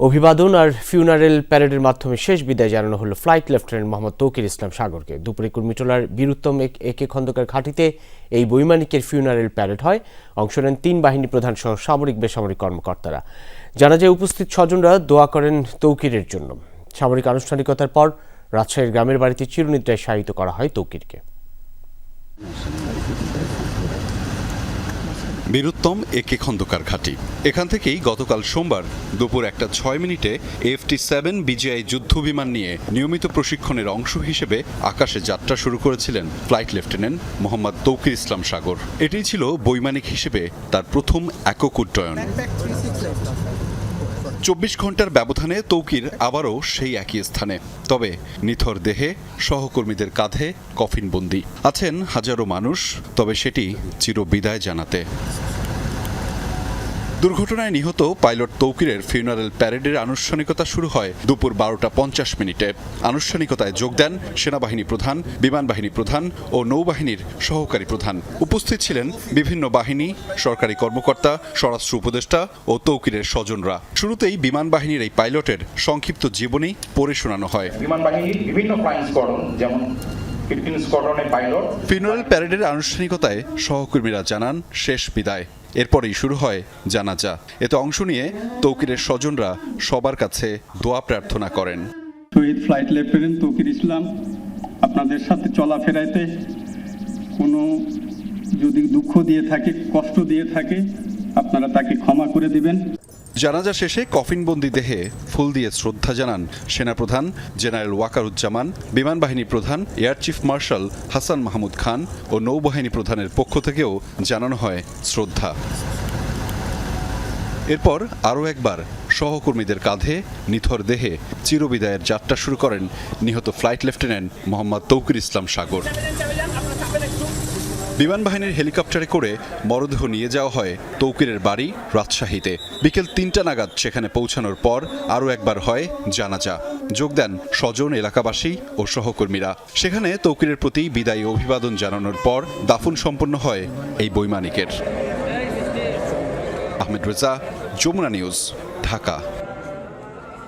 অভিবাদন আর ফিউনারেল প্যারেডের মাধ্যমে শেষ বিদায় জানানো হলো ফ্লাইট লেফটেন্যান্ট মোহাম্মদ তৌকির ইসলাম সাগরকে। দুপুরে কুর্মিটোলার বীরুত্তম এক- খন্দকার ঘাটিতে এই বৈমানিকের ফিউনারেল প্যারেড হয়। অংশ নেন তিন বাহিনী প্রধান সহ সামরিক বেসামরিক কর্মকর্তারা। জানা যায় উপস্থিত স্বজনরা দোয়া করেন তৌকিরের জন্য। সামরিক আনুষ্ঠানিকতার পর রাজশাহীর গ্রামের বাড়িতে চিরনিদ্রায় শায়িত করা হয় তৌকিরকে। বীরুত্তম একে খন্দকার ঘাঁটি। এখান থেকেই গতকাল সোমবার দুপুর একটা ছয় মিনিটে এফটি সেভেন বিজিআই যুদ্ধ বিমান নিয়ে নিয়মিত প্রশিক্ষণের অংশ হিসেবে আকাশে যাত্রা শুরু করেছিলেন ফ্লাইট লেফটেন্যান্ট মোহাম্মদ তৌকির ইসলাম সাগর। এটি ছিল বৈমানিক হিসেবে তার প্রথম একক উড্ডয়ন। চব্বিশ ঘণ্টার ব্যবধানে তৌকির আবারও সেই একই স্থানে। তবে নিথর দেহে সহকর্মীদের কাঁধে কফিনবন্দি। আছেন হাজারো মানুষ, তবে সেটি চিরবিদায় জানাতে। দুর্ঘটনায় নিহত পাইলট তৌকিরের ফিউনারেল প্যারেডের আনুষ্ঠানিকতা শুরু হয় দুপুর বারোটা পঞ্চাশ মিনিটে। আনুষ্ঠানিকতায় যোগ দেন সেনাবাহিনী প্রধান বিমান বাহিনী প্রধান ও নৌবাহিনীর সহকারী প্রধান। উপস্থিত ছিলেন বিভিন্ন বাহিনী সরকারি কর্মকর্তা স্বরাষ্ট্র উপদেষ্টা ও তৌকিরের স্বজনরা। শুরুতেই বিমান বাহিনীর এই পাইলটের সংক্ষিপ্ত জীবনী পড়ে শোনানো হয়। বিমান বাহিনীর বিভিন্ন ফ্লাইং যেমন ফিফটিন স্কোয়াড্রনের পাইলট ফিউনারেল প্যারেডের আনুষ্ঠানিকতায় সহকর্মীরা জানান শেষ বিদায়। এরপরেই শুরু হয় জানাজা। এতে অংশ নিয়ে তৌকিরের স্বজনরা সবার কাছে দোয়া প্রার্থনা করেন। শহীদ ফ্লাইট লেফটেন্যান্ট তৌকির ইসলাম, আপনাদের সাথে চলাফেরাতে কোনো যদি দুঃখ দিয়ে থাকে, কষ্ট দিয়ে থাকে, আপনারা তাকে ক্ষমা করে দিবেন। জানাজা শেষে কফিনবন্দি দেহে ফুল দিয়ে শ্রদ্ধা জানান সেনাপ্রধান জেনারেল ওয়াকারুজ্জামান, বিমান বাহিনী প্রধান, air chief marshal Hasan Mahmood Khan ও নৌবাহিনী প্রধানের পক্ষ থেকেও জানানো হয় শ্রদ্ধা। এরপর আরও একবার সহকর্মীদের কাঁধে নিথর দেহে চিরবিদায়ের যাত্রা শুরু করেন নিহত ফ্লাইট লেফটেন্যান্ট মোহাম্মদ তৌকির ইসলাম সাগর। বিমান বাহিনীর হেলিকপ্টারে করে মরদেহ নিয়ে যাওয়া হয় তৌকিরের বাড়ি রাজশাহীতে। বিকেল তিনটা নাগাদ সেখানে পৌঁছানোর পর আরও একবার হয় জানাজা। যোগ দেন স্বজন, এলাকাবাসী ও সহকর্মীরা। সেখানে তৌকিরের প্রতি বিদায়ী অভিবাদন জানানোর পর দাফন সম্পন্ন হয় এই বৈমানিকের। আহমেদ রেজা, যমুনা নিউজ, ঢাকা।